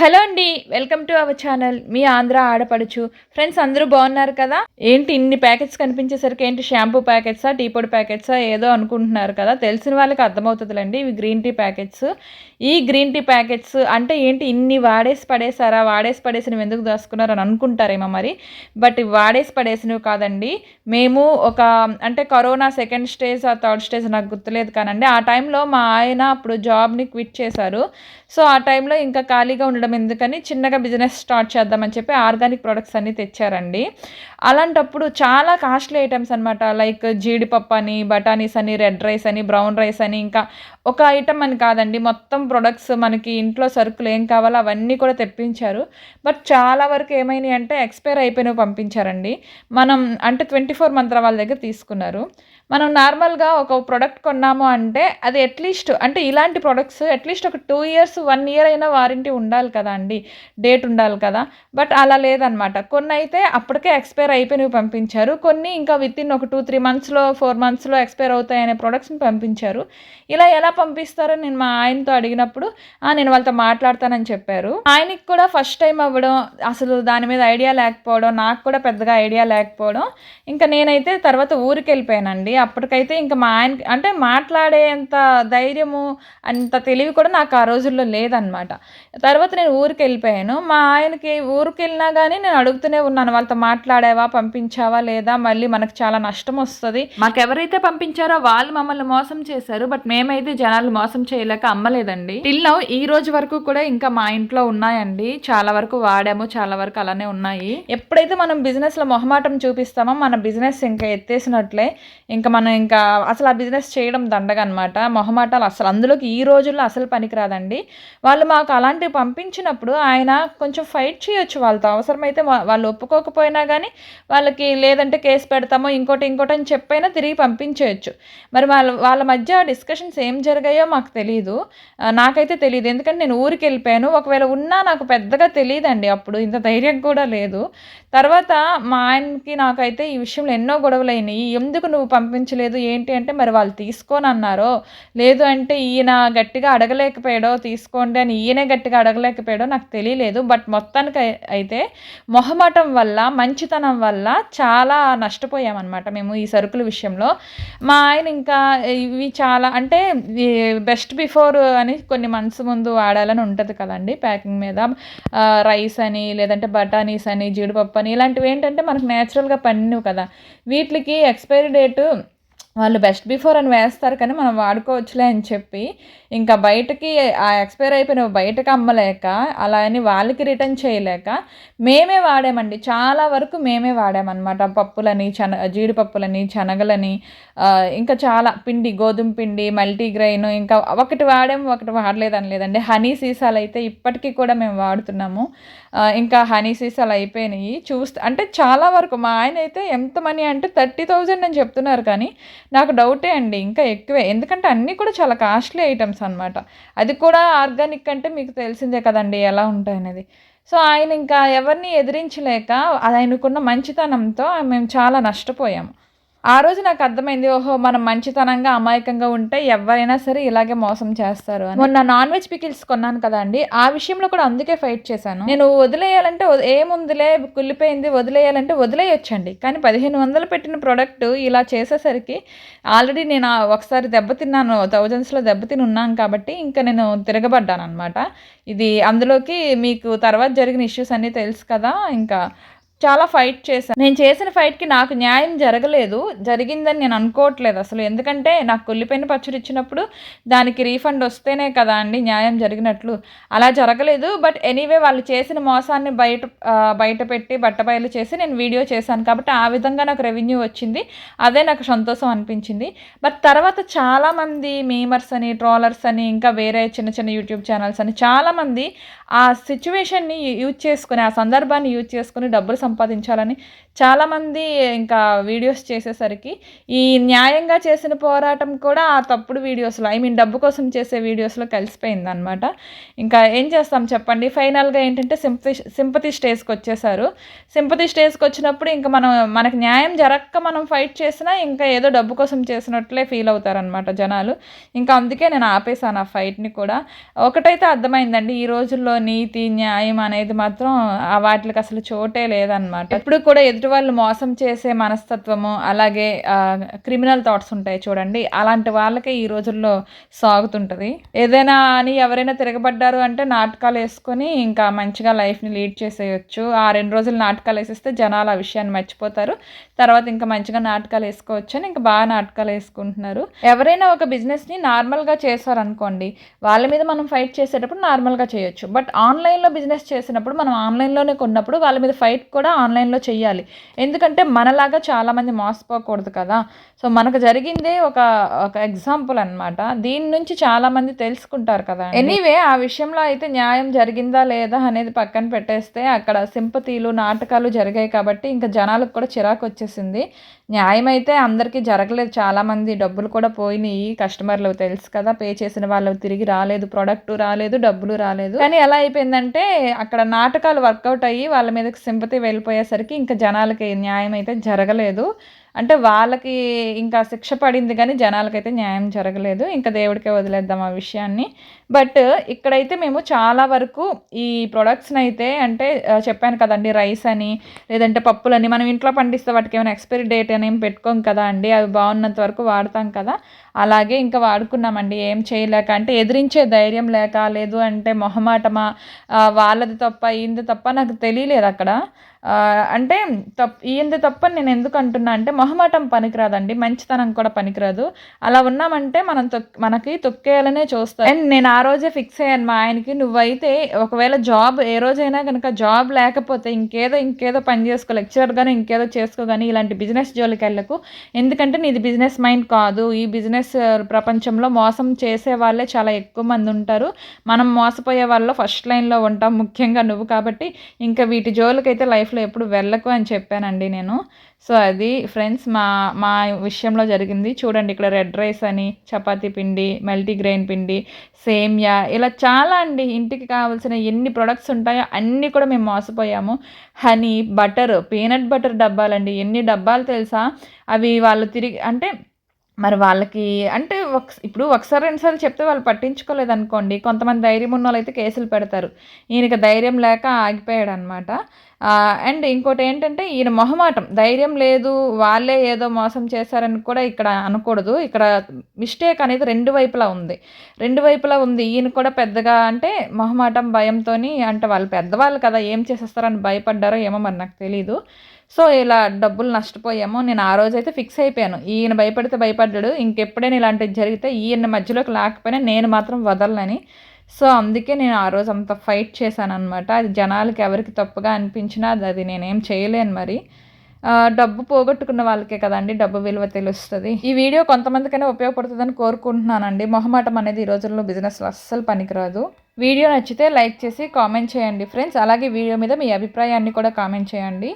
Hello అండి welcome to our channel. మీ ఆంధ్ర ఆడపడుచు. ఫ్రెండ్స్ అందరూ బాగున్నారు కదా? ఏంటి ఇన్ని ప్యాకెట్స్ కనిపించేసరికి ఏంటి షాంపూ ప్యాకెట్సా టీ పొడి ప్యాకెట్సా ఏదో అనుకుంటున్నారు కదా? తెలిసిన వాళ్ళకి అర్థమవుతుందిలేండి ఇవి గ్రీన్ టీ ప్యాకెట్స్. ఈ గ్రీన్ టీ ప్యాకెట్స్ అంటే ఏంటి? ఇన్ని వాడేసి పడేసారా? వాడేసి పడేసినవి ఎందుకు దాచుకున్నారు అని అనుకుంటారేమో మరి. బట్ వాడేసి పడేసినవి కాదండి. మేము ఒక అంటే కరోనా సెకండ్ స్టేజ్ ఆ థర్డ్ స్టేజ్ నాకు గుర్తులేదు కానండి. ఆ టైంలో మా ఆయన అప్పుడు జాబ్ని క్విట్ చేశారు. సో ఆ టైంలో ఇంకా ఖాళీగా ఉండడం ఎందుకని చిన్నగా బిజినెస్ స్టార్ట్ చేద్దామని చెప్పి ఆర్గానిక్ ప్రొడక్ట్స్ అన్నీ తెచ్చారండి. అలాంటప్పుడు చాలా కాస్ట్లీ ఐటమ్స్ అనమాట లైక్ జీడిపప్పు అని బఠానీస్ అని రెడ్ రైస్ అని బ్రౌన్ రైస్ అని ఇంకా ఒక ఐటమ్ అని కాదండి. మొత్తం ప్రొడక్ట్స్ మనకి ఇంట్లో సరుకులు ఏం కావాలో అవన్నీ కూడా తెప్పించారు. బట్ చాలా వరకు ఏమైనాయి అంటే ఎక్స్పైర్ అయిపోయినవి పంపించారండి. మనం అంటే ట్వంటీ ఫోర్ మంత్ర వాళ్ళ దగ్గర తీసుకున్నారు. మనం నార్మల్గా ఒక ప్రోడక్ట్ కొన్నాము అంటే అది అట్లీస్ట్ అంటే ఇలాంటి ప్రొడక్ట్స్ అట్లీస్ట్ ఒక టూ ఇయర్స్ వన్ ఇయర్ అయినా వారంటీ ఉండాలి కదా అండి? డేట్ ఉండాలి కదా? బట్ అలా లేదనమాట. కొన్ని అయితే అప్పటికే ఎక్స్పైర్ అయిపోయినవి పంపించారు. కొన్ని ఇంకా విత్ ఇన్ ఒక టూ త్రీ మంత్స్లో ఫోర్ మంత్స్లో ఎక్స్పైర్ అవుతాయనే ప్రొడక్ట్స్ని పంపించారు. ఇలా ఎలా పంపిస్తారో నేను మా ఆయనతో అడిగినప్పుడు నేను వాళ్ళతో మాట్లాడతానని చెప్పారు. ఆయనకి కూడా ఫస్ట్ టైం అవ్వడం అసలు దాని మీద ఐడియా లేకపోవడం నాకు కూడా పెద్దగా ఐడియా లేకపోవడం ఇంకా నేనైతే తర్వాత ఊరికి వెళ్ళిపోయానండి. అప్పటికైతే ఇంకా మా ఆయన అంటే మాట్లాడేంత ధైర్యము అంత తెలివి కూడా నాకు ఆ రోజుల్లో లేదనమాట. తర్వాత నేను ఊరికి వెళ్ళిపోయాను మా ఆయనకి ఊరికి వెళ్ళినా కానీ నేను అడుగుతూనే ఉన్నాను. వాళ్ళతో మాట్లాడావా పంపించావా లేదా? మళ్ళీ మనకు చాలా నష్టం వస్తుంది. మాకు ఎవరైతే పంపించారో వాళ్ళు మమ్మల్ని మోసం చేశారు. బట్ మేమైతే జనాలు మోసం చేయలేక అమ్మలేదండి. టిల్ నౌ ఈ రోజు వరకు కూడా ఇంకా మా ఇంట్లో ఉన్నాయండి. చాలా వరకు వాడాము. చాలా వరకు అలానే ఉన్నాయి. ఎప్పుడైతే మనం బిజినెస్లో మొహమాటం చూపిస్తామో మన బిజినెస్ ఇంకా ఎత్తేసినట్లే. ఇంకా మనం ఇంకా అసలు ఆ బిజినెస్ చేయడం దండగ అనమాట మొహమాటాలు అసలు అందులోకి ఈ రోజుల్లో అసలు పనికిరాదండి. వాళ్ళు మాకు అలాంటివి పంపించినప్పుడు ఆయన కొంచెం ఫైట్ చేయొచ్చు వాళ్ళతో. అవసరమైతే వాళ్ళు ఒప్పుకోకపోయినా కానీ వాళ్ళకి లేదంటే కేసు పెడతామో ఇంకోటి ఇంకోటి అని చెప్పైనా తిరిగి పంపించేయచ్చు. మరి వాళ్ళ వాళ్ళ మధ్య డిస్కషన్స్ ఏం జరిగాయో మాకు తెలియదు నాకైతే తెలియదు ఎందుకంటే నేను ఊరికి వెళ్ళిపోయాను ఒకవేళ ఉన్నా నాకు పెద్దగా తెలియదండి అప్పుడు. ఇంత ధైర్యం కూడా లేదు. తర్వాత మా ఆయనకి నాకైతే ఈ విషయంలో ఎన్నో గొడవలు అయినాయి ఎందుకు నువ్వు పంపించలేదు? ఏంటి అంటే మరి వాళ్ళు తీసుకొని అన్నారో లేదు అంటే ఈయన గట్టిగా అడగలేకపోయాడో తీసుకోండి అని ఈయనే గట్టిగా అడగలేకపోయాడో నాకు తెలియలేదు. బట్ మొత్తానికి అయితే మొహమాటం వల్ల మంచితనం వల్ల చాలా నష్టపోయామన్నమాట మేము ఈ సరుకుల విషయంలో. మా ఆయన ఇంకా ఇవి చాలా అంటే బెస్ట్ బిఫోర్ అని కొన్ని మంత్స్ ముందు వాడాలని ఉంటుంది కదండి ప్యాకింగ్ మీద. రైస్ అని లేదంటే బఠానీస్ అని జీడిపప్పు పని. ఇలాంటివి ఏంటంటే మనకు నేచురల్గా పండినవి కదా. వీటికి ఎక్స్పైరీ డేటు వాళ్ళు బెస్ట్ బిఫోర్ అని వేస్తారు కానీ మనం వాడుకోవచ్చులే అని చెప్పి ఇంకా బయటకి ఆ ఎక్స్పైర్ అయిపోయిన బయటకు అమ్మలేక అలా అని వాళ్ళకి రిటర్న్ చేయలేక మేమే వాడామండి. చాలా వరకు మేమే వాడామన్నమాట. పప్పులని చన జీడిపప్పులని శనగలని ఇంకా చాలా పిండి గోధుమ పిండి మల్టీగ్రెయిన్ ఇంకా ఒకటి వాడాము ఒకటి వాడలేదని లేదండి. హనీ సీసాలు అయితే ఇప్పటికీ కూడా మేము వాడుతున్నాము. ఇంకా హనీ సీసాలు అయిపోయినాయి. చూస్తే అంటే చాలా వరకు మా ఆయన అయితే ఎంత మనీ అంటే థర్టీ థౌజండ్ అని చెప్తున్నారు కానీ నాకు డౌటే అండి ఇంకా ఎక్కువే. ఎందుకంటే అన్నీ కూడా చాలా కాస్ట్లీ ఐటమ్స్ అనమాట అది కూడా ఆర్గానిక్ అంటే మీకు తెలిసిందే కదండి ఎలా ఉంటాయనేది. సో ఆయన ఇంకా ఎవరిని ఎదిరించలేక ఆయనకున్న మంచితనంతో మేము చాలా నష్టపోయాము. ఆ రోజు నాకు అర్థమైంది ఓహో మనం మంచితనంగా అమాయకంగా ఉంటే ఎవరైనా సరే ఇలాగే మోసం చేస్తారు అని. మొన్న నాన్ వెజ్ పికిల్స్ కొన్నాను కదా అండి ఆ విషయంలో కూడా అందుకే ఫైట్ చేశాను. నేను వదిలేయాలంటే ఏముందిలే కుళ్ళిపోయింది వదిలేయాలంటే వదిలేయొచ్చండి. కానీ పదిహేను వందలు పెట్టిన ప్రోడక్ట్ ఇలా చేసేసరికి ఆల్రెడీ నేను ఒకసారి దెబ్బతిన్నాను థౌజండ్స్లో దెబ్బతిని ఉన్నాను కాబట్టి ఇంకా నేను తిరగబడ్డాను అనమాట ఇది అందులోకి మీకు తర్వాత జరిగిన ఇష్యూస్ అన్నీ తెలుసు కదా ఇంకా చాలా ఫైట్ చేశాను. నేను చేసిన ఫైట్కి నాకు న్యాయం జరగలేదు. జరిగిందని నేను అనుకోవట్లేదు అసలు. ఎందుకంటే నాకు కొల్లిపోయిన పచ్చడి ఇచ్చినప్పుడు దానికి రీఫండ్ వస్తేనే కదా అండి న్యాయం జరిగినట్లు. అలా జరగలేదు. బట్ ఎనీవే వాళ్ళు చేసిన మోసాన్ని బయట బయట పెట్టి బట్టబయలు చేసి నేను వీడియో చేశాను కాబట్టి ఆ విధంగా నాకు రెవెన్యూ వచ్చింది. అదే నాకు సంతోషం అనిపించింది. బట్ తర్వాత చాలామంది మీమర్స్ అని ట్రోలర్స్ అని ఇంకా వేరే చిన్న చిన్న యూట్యూబ్ ఛానల్స్ అని చాలామంది ఆ సిచ్యువేషన్ని యూజ్ చేసుకుని ఆ సందర్భాన్ని యూజ్ చేసుకుని డబ్బులు సంపాదించాలని చాలామంది ఇంకా వీడియోస్ చేసేసరికి ఈ న్యాయంగా చేసిన పోరాటం కూడా ఆ తప్పుడు వీడియోస్లో ఐ మీన్ డబ్బు కోసం చేసే వీడియోస్లో కలిసిపోయింది అనమాట ఇంకా ఏం చేస్తాం చెప్పండి? ఫైనల్గా ఏంటంటే సింపతి సింపతి స్టేజ్కి వచ్చేసారు. సింపతి స్టేజ్కి వచ్చినప్పుడు ఇంకా మనం మనకు న్యాయం జరక్క మనం ఫైట్ చేసినా ఇంకా ఏదో డబ్బు కోసం చేసినట్లే ఫీల్ అవుతారనమాట జనాలు. ఇంకా అందుకే నేను ఆపేసాను ఆ ఫైట్ని కూడా. ఒకటైతే అర్థమైందండి ఈ రోజుల్లో నీతి న్యాయం అనేది మాత్రం ఆ వాటికి అసలు చోటే అనమాట ఇప్పుడు కూడా ఎదుటి వాళ్ళు మోసం చేసే మనస్తత్వము అలాగే క్రిమినల్ థాట్స్ ఉంటాయి చూడండి. అలాంటి వాళ్ళకే ఈ రోజుల్లో సాగుతుంటుంది. ఏదైనా అని ఎవరైనా తిరగబడ్డారు అంటే నాటకాలు వేసుకొని ఇంకా మంచిగా లైఫ్ని లీడ్ చేసేయచ్చు. ఆ రెండు రోజులు నాటకాలు వేసేస్తే జనాలు ఆ విషయాన్ని మర్చిపోతారు. తర్వాత ఇంకా మంచిగా నాటకాలు వేసుకోవచ్చు అని ఇంకా బాగా నాటకాలు వేసుకుంటున్నారు. ఎవరైనా ఒక బిజినెస్ని నార్మల్గా చేశారనుకోండి వాళ్ళ మీద మనం ఫైట్ చేసేటప్పుడు నార్మల్గా చేయొచ్చు. బట్ ఆన్లైన్లో బిజినెస్ చేసినప్పుడు మనం ఆన్లైన్లోనే కొన్నప్పుడు వాళ్ళ మీద ఫైట్ కూడా ఆన్లైన్లో చేయాలి ఎందుకంటే మనలాగా చాలామంది మోసపోకూడదు కదా. సో మనకు జరిగిందే ఒక ఒక ఎగ్జాంపుల్ అనమాట దీని నుంచి చాలామంది తెలుసుకుంటారు కదా ఎనీవే ఆ విషయంలో అయితే న్యాయం జరిగిందా లేదా అనేది పక్కన పెట్టేస్తే అక్కడ సింపతీలు నాటకాలు జరిగాయి కాబట్టి ఇంకా జనాలకు కూడా చిరాకు వచ్చేసింది. న్యాయం అయితే అందరికీ జరగలేదు. చాలామంది డబ్బులు కూడా పోయినాయి కస్టమర్లు తెలుసు కదా. పే చేసిన వాళ్ళు తిరిగి రాలేదు. ప్రోడక్ట్ రాలేదు డబ్బులు రాలేదు. కానీ ఎలా అయిపోయిందంటే అక్కడ నాటకాలు వర్కౌట్ అయ్యి వాళ్ళ మీదకి సింపతి వెళ్ళిపోయేసరికి ఇంకా జనాలకి న్యాయం అయితే జరగలేదు. అంటే వాళ్ళకి ఇంకా శిక్ష పడింది కానీ జనాలకైతే న్యాయం జరగలేదు. ఇంకా దేవుడికే వదిలేద్దాం ఆ విషయాన్ని. బట్ ఇక్కడైతే మేము చాలా వరకు ఈ ప్రొడక్ట్స్ని అయితే అంటే చెప్పాను కదండి రైస్ అని లేదంటే పప్పులని మనం ఇంట్లో పండిస్తే వాటికి ఏమైనా ఎక్స్పైరీ డేట్ అని ఏం పెట్టుకోం కదా అండి. అవి బాగున్నంత వరకు వాడతాం కదా. అలాగే ఇంకా వాడుకున్నామండి ఏం చేయలేక అంటే ఎదిరించే ధైర్యం లేక లేదు అంటే మొహమాటమా వాళ్ళది తప్ప ఈయనది తప్ప నాకు తెలియలేదు అక్కడ. అంటే తప్ ఈయంది తప్ప నేను ఎందుకు అంటున్నా అంటే మొహమాటం పనికిరాదండి మంచితనం కూడా పనికిరాదు. అలా ఉన్నామంటే మనం తొక్ మనకి తొక్కేయాలనే చూస్తాం. అండ్ నేను ఆ రోజే ఫిక్స్ అయ్యాను మా ఆయనకి నువ్వైతే ఒకవేళ జాబ్ ఏ రోజైనా కనుక జాబ్ లేకపోతే ఇంకేదో ఇంకేదో పని చేసుకో లెక్చరర్ కానీ ఇంకేదో చేసుకో కానీ ఇలాంటి బిజినెస్ జోలికి వెళ్ళకు ఎందుకంటే నీది బిజినెస్ మైండ్ కాదు ఈ బిజినెస్ ప్రపంచంలో మోసం చేసే వాళ్ళే చాలా ఎక్కువ మంది ఉంటారు. మనం మోసపోయే వాళ్ళు ఫస్ట్ లైన్లో ఉంటాం ముఖ్యంగా నువ్వు కాబట్టి. ఇంకా వీటి జోలికైతే లైఫ్లో లైఫ్లో ఎప్పుడు వెళ్ళకు అని చెప్పానండి నేను. సో అది ఫ్రెండ్స్ మా మా విషయంలో జరిగింది. చూడండి ఇక్కడ రెడ్ రైస్ అని చపాతీ పిండి మల్టీగ్రెయిన్ పిండి సేమ్యా ఇలా చాలా అండి. ఇంటికి కావాల్సిన ఎన్ని ప్రొడక్ట్స్ ఉంటాయో అన్నీ కూడా మేము మోసపోయాము. హనీ బటర్ పీనట్ బటర్ డబ్బాలండి. ఎన్ని డబ్బాలు తెలుసా? అవి వాళ్ళు తిరిగి అంటే మరి వాళ్ళకి అంటే ఒక ఇప్పుడు ఒకసారి రెండుసార్లు చెప్తే వాళ్ళు పట్టించుకోలేదు అనుకోండి కొంతమంది ధైర్యం ఉన్న వాళ్ళు అయితే కేసులు పెడతారు. ఈయనకి ధైర్యం లేక ఆగిపోయాడు అనమాట అండ్ ఇంకోటి ఏంటంటే ఈయన మొహమాటం. ధైర్యం లేదు వాళ్ళే ఏదో మోసం చేశారని కూడా ఇక్కడ అనకూడదు. ఇక్కడ మిస్టేక్ అనేది రెండు వైపులా ఉంది. రెండు వైపులా ఉంది. ఈయన కూడా పెద్దగా అంటే మొహమాటం భయంతో అంటే వాళ్ళు పెద్దవాళ్ళు కదా ఏం చేసేస్తారని భయపడ్డారో ఏమో మరి నాకు తెలీదు. సో ఇలా డబ్బులు నష్టపోయాము నేను ఆ రోజు అయితే ఫిక్స్ అయిపోయాను. ఈయన భయపడితే భయపడ్డాడు. ఇంకెప్పుడైనా ఇలాంటివి జరిగితే ఈయన మధ్యలోకి లేకపోయినా నేను మాత్రం వదలనని సో అందుకే నేను ఆ రోజు అంత ఫైట్ చేశాను అనమాట అది జనాలకి ఎవరికి తప్పుగా అనిపించినా అది నేనేం చేయలేను మరి. డబ్బు పోగొట్టుకున్న వాళ్ళకే కదండి డబ్బు విలువ తెలుస్తుంది. ఈ వీడియో కొంతమందికైనా ఉపయోగపడుతుందని కోరుకుంటున్నానండి. మొహమాటం అనేది ఈ రోజుల్లో బిజినెస్లో అస్సలు పనికిరాదు. వీడియో నచ్చితే లైక్ చేసి కామెంట్ చేయండి ఫ్రెండ్స్. అలాగే వీడియో మీద మీ అభిప్రాయాన్ని కూడా కామెంట్ చేయండి.